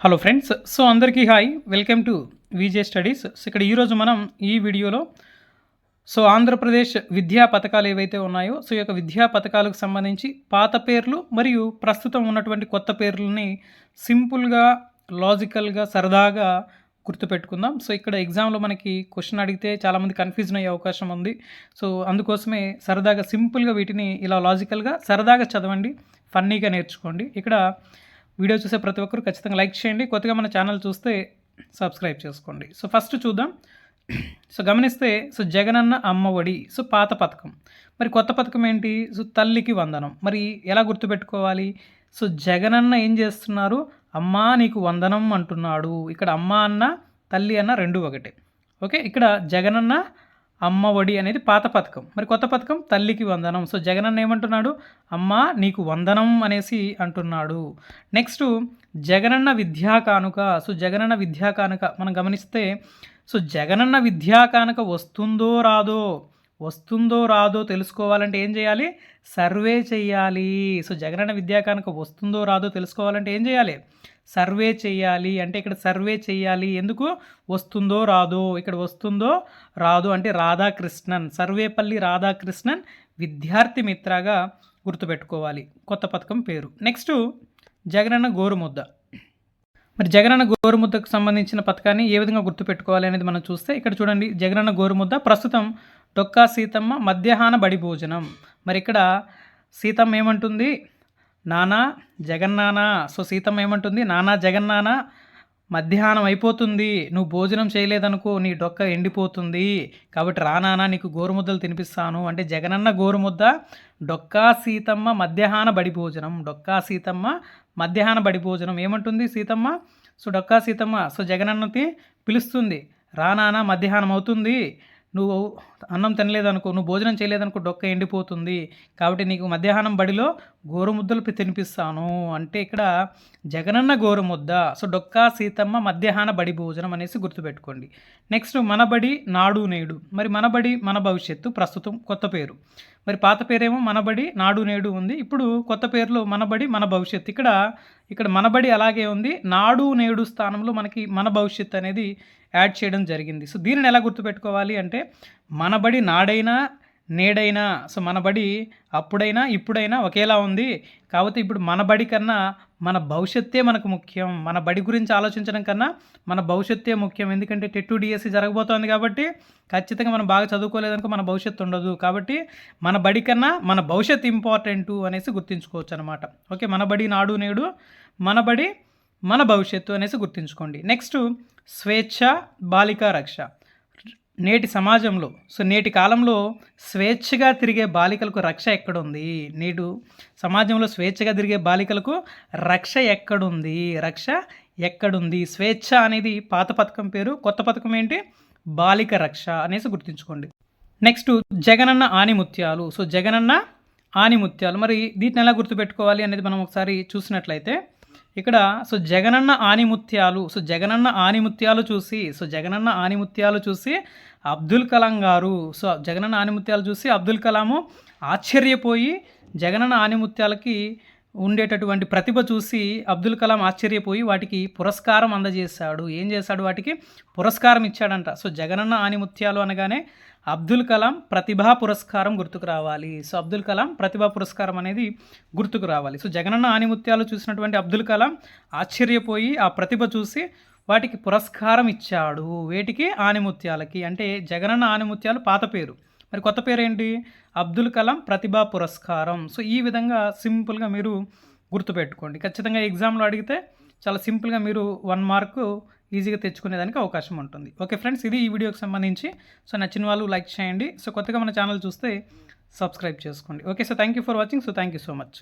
Hello friends so అందరికీ hi welcome to VJ studies so ఇక్కడ ఈరోజు మనం ఈ వీడియోలో సో ఆంధ్రప్రదేశ్ విద్యా పథకాలు ఏవైతే ఉన్నాయో సో ఈ యొక్క విద్యా పథకాలకు సంబంధించి పాత పేర్లు మరియు ప్రస్తుతం ఉన్నటువంటి కొత్త పేర్లని సింపుల్గా లాజికల్గా సరదాగా గుర్తుపెట్టుకుందాం. సో ఇక్కడ ఎగ్జామ్లో మనకి క్వశ్చన్ అడిగితే చాలామంది కన్ఫ్యూజన్ అయ్యే అవకాశం ఉంది. సో అందుకోసమే సరదాగా సింపుల్గా వీటిని ఇలా లాజికల్గా సరదాగా చదవండి. ఫన్నీగా నేర్చుకోండి. ఇక్కడ వీడియో చూసే ప్రతి ఒక్కరు ఖచ్చితంగా లైక్ చేయండి. కొత్తగా మన ఛానల్ చూస్తే సబ్స్క్రైబ్ చేసుకోండి. సో ఫస్ట్ చూద్దాం. సో గమనిస్తే సో జగనన్న అమ్మఒడి సో పాత పథకం. మరి కొత్త పథకం ఏంటి? సో తల్లికి వందనం. మరి ఎలా గుర్తుపెట్టుకోవాలి? సో జగనన్న ఏం చేస్తున్నారు? అమ్మా నీకు వందనం అంటున్నాడు. ఇక్కడ అమ్మ అన్న తల్లి అన్న రెండు ఒకటే. ఓకే? ఇక్కడ జగనన్న అమ్మ ఒడి అనేది పాత పథకం. మరి కొత్త పథకం? తల్లికి వందనం. సో జగనన్న ఏమంటున్నాడు? అమ్మ నీకు వందనం అనేసి అంటున్నాడు. నెక్స్ట్ జగనన్న విద్యా కానుక. సో జగనన్న విద్యా కానుక మనం గమనిస్తే సో జగనన్న విద్యా కానుక వస్తుందో రాదో వస్తుందో రాదో తెలుసుకోవాలంటే ఏం చేయాలి? సర్వే చేయాలి. సో జగనన్న విద్యా కానుక వస్తుందో రాదో తెలుసుకోవాలంటే ఏం చేయాలి? సర్వే చేయాలి అంటే ఇక్కడ సర్వే చేయాలి ఎందుకు? వస్తుందో రాదో. ఇక్కడ వస్తుందో రాదు అంటే రాధాకృష్ణన్ సర్వేపల్లి రాధాకృష్ణన్ విద్యార్థి మిత్రగా గుర్తుపెట్టుకోవాలి. కొత్త పథకం పేరు. నెక్స్ట్ జగనన్న గోరుముద్ద. మరి జగనన్న గోరుముద్దకు సంబంధించిన పథకాన్ని ఏ విధంగా గుర్తుపెట్టుకోవాలి అనేది మనం చూస్తే ఇక్కడ చూడండి జగనన్న గోరుముద్ద ప్రస్తుతం డొక్కా సీతమ్మ మధ్యాహ్న బడి భోజనం. మరి ఇక్కడ సీతమ్మ ఏమంటుంది? నానా జగన్నాన సో సీతమ్మ ఏమంటుంది? నానా జగన్నాన మధ్యాహ్నం అయిపోతుంది. నువ్వు భోజనం చేయలేదనుకో నీ డొక్క ఎండిపోతుంది. కాబట్టి రానానా నీకు గోరుముద్దలు తినిపిస్తాను. అంటే జగనన్న గోరుముద్ద డొక్కా సీతమ్మ మధ్యాహ్న బడి భోజనం. డొక్కా సీతమ్మ మధ్యాహ్న బడి భోజనం. ఏమంటుంది సీతమ్మ? సో డొక్కా సీతమ్మ సో జగనన్నకి పిలుస్తుంది. రానానా మధ్యాహ్నం అవుతుంది. నువ్వు అన్నం తినలేదనుకో నువ్వు భోజనం చేయలేదనుకో డొక్క ఎండిపోతుంది. కాబట్టి నీకు మధ్యాహ్నం బడిలో గోరుముద్దలు తినిపిస్తాను. అంటే ఇక్కడ జగనన్న గోరుముద్ద. సో డొక్క సీతమ్మ మధ్యాహ్న బడి భోజనం అనేసి గుర్తుపెట్టుకోండి. నెక్స్ట్ మనబడి నాడు నేడు. మరి మనబడి మన భవిష్యత్తు ప్రస్తుతం కొత్త పేరు. మరి పాత పేరేమో మనబడి నాడు నేడు ఉంది. ఇప్పుడు కొత్త పేరులో మనబడి మన భవిష్యత్తు. ఇక్కడ ఇక్కడ మనబడి అలాగే ఉంది. నాడు నేడు స్థానంలో మనకి మన భవిష్యత్తు అనేది యాడ్ చేయడం జరిగింది. సో దీనిని ఎలా గుర్తుపెట్టుకోవాలి అంటే మనబడి నాడైనా నేడైనా సో మన బడి అప్పుడైనా ఇప్పుడైనా ఒకేలా ఉంది. కాబట్టి ఇప్పుడు మన బడి కన్నా మన భవిష్యత్తే మనకు ముఖ్యం. మన బడి గురించి ఆలోచించడం కన్నా మన భవిష్యత్తే ముఖ్యం. ఎందుకంటే టెట్టు డిఎస్సి జరగబోతోంది కాబట్టి ఖచ్చితంగా మనం బాగా చదువుకోలేదనుకో మన భవిష్యత్తు ఉండదు. కాబట్టి మన బడి కన్నా మన భవిష్యత్ ఇంపార్టెంటు అనేసి గుర్తుంచుకోవచ్చు అనమాట ఓకే మన బడి నాడు నేడు మన బడి మన భవిష్యత్తు అనేసి గుర్తుంచుకోండి. నెక్స్ట్ స్వేచ్ఛ బాలికా రక్ష. నేటి సమాజంలో సో నేటి కాలంలో స్వేచ్ఛగా తిరిగే బాలికలకు రక్ష ఎక్కడుంది? నేడు సమాజంలో స్వేచ్ఛగా తిరిగే బాలికలకు రక్ష ఎక్కడుంది? రక్ష ఎక్కడుంది? స్వేచ్ఛ అనేది పాత పథకం పేరు కొత్త పథకం ఏంటి? బాలిక రక్ష అనేసి గుర్తుంచుకోండి. నెక్స్ట్ జగనన్న ఆనిముత్యాలు. సో జగనన్న ఆనిముత్యాలు. మరి దీన్ని ఎలా గుర్తుపెట్టుకోవాలి అనేది మనం ఒకసారి చూసినట్లయితే ఇక్కడ సో జగనన్న ఆనిముత్యాలు సో జగనన్న ఆనిముత్యాలు చూసి సో జగనన్న ఆనిముత్యాలు చూసి అబ్దుల్ కలాం గారు సో జగనన్న ఆనిముత్యాలు చూసి అబ్దుల్ కలాము ఆశ్చర్యపోయి జగనన్న ఆనిముత్యాలకి ఉండేటటువంటి ప్రతిభ చూసి అబ్దుల్ కలాం ఆశ్చర్యపోయి వాటికి పురస్కారం అందజేశాడు. ఏం చేశాడు వాటికి? పురస్కారం ఇచ్చాడంట. సో జగనన్న ఆనిముత్యాలు అనగానే అబ్దుల్ కలాం ప్రతిభా పురస్కారం గుర్తుకు రావాలి. సో అబ్దుల్ కలాం ప్రతిభా పురస్కారం అనేది గుర్తుకు రావాలి. సో జగనన్న ఆనిముత్యాలు చూసినటువంటి అబ్దుల్ కలాం ఆశ్చర్యపోయి ఆ ప్రతిభ చూసి వాటికి పురస్కారం ఇచ్చాడు. వేటికి? ఆనిముత్యాలకి. అంటే జగనన్న ఆనిముత్యాలు పాత పేరు. మరి కొత్త పేరు ఏంటి అబ్దుల్ కలాం ప్రతిభా పురస్కారం. సో ఈ విధంగా సింపుల్గా మీరు గుర్తుపెట్టుకోండి. ఖచ్చితంగా ఎగ్జామ్లో అడిగితే చాలా సింపుల్గా మీరు వన్ మార్కు ఈజీగా తెచ్చుకునేదానికి అవకాశం ఉంటుంది. ఓకే ఫ్రెండ్స్ ఇది ఈ వీడియోకి సంబంధించి. సో నచ్చిన వాళ్ళు లైక్ చేయండి. సో కొత్తగా మన ఛానల్ చూస్తే సబ్స్క్రైబ్ చేసుకోండి. Okay so thank you for watching. So thank you so much.